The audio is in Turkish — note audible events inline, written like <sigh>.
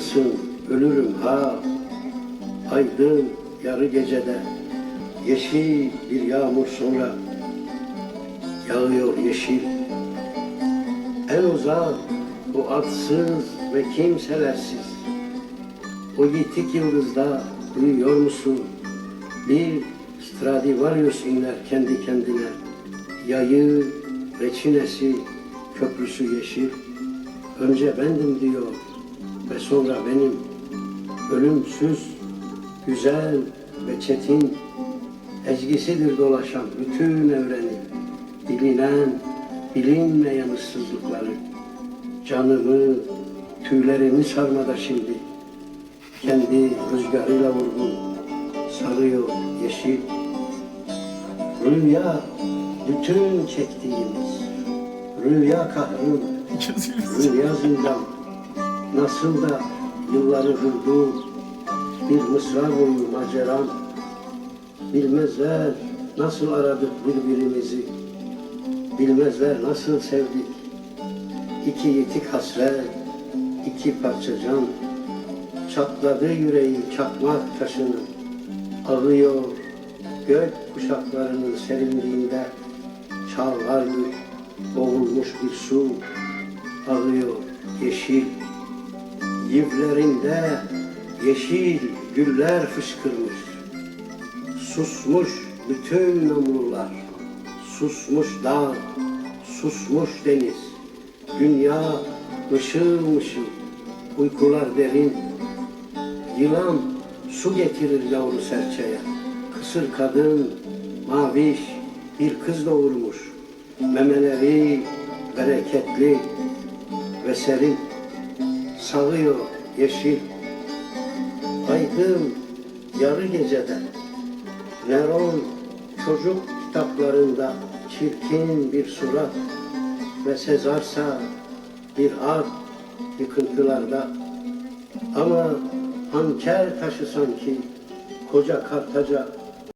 Sın ölürüm ha. Aydın yarı gecede. Yeşil bir yağmur sonra Yağıyor yeşil. En uzak o adsız ve kimselersiz. O yitik yıldızda duyuyor musun? Bir Stradivarius inler kendi kendine. Yayı ve çinesi köprüsü yeşil. Önce bendim diyor ve sonra benim ölümsüz, güzel ve çetin ezgisidir dolaşan bütün evreni, bilinen, bilinmeyen ıssızlıkları, canımı, tüylerimi sarmada şimdi, kendi rüzgarıyla vurgun, sarıyor yeşil, rüya bütün çektiğimiz, rüya kahrım, <laughs> Rüya zindan Nasıl da yılları vurdu Bir mısra boyu maceram. Bilmezler nasıl aradık birbirimizi Bilmezler nasıl sevdik. İki yitik hasret iki parça can. Çatladı yüreği çakmak taşını Ağıyor gök kuşaklarının serinliğinde. Çağlardı boğulmuş bir su ağlıyor yeşil Yivlerinde yeşil güller fışkırmış. Susmuş bütün namlular Susmuş dağ, susmuş deniz. Dünya mışıl mışıl Uykular derin. Yılan su getirir yavru serçeye. Kısır kadın maviş bir kız doğurmuş. Memeleri bereketli ve serin Sağıyor yeşil. Aydın yarı gecede Neron çocuk kitaplarında Çirkin bir surat Ve Sezarsa bir at yıkıntılarda. Ama hançer taşı sanki Koca Kartaca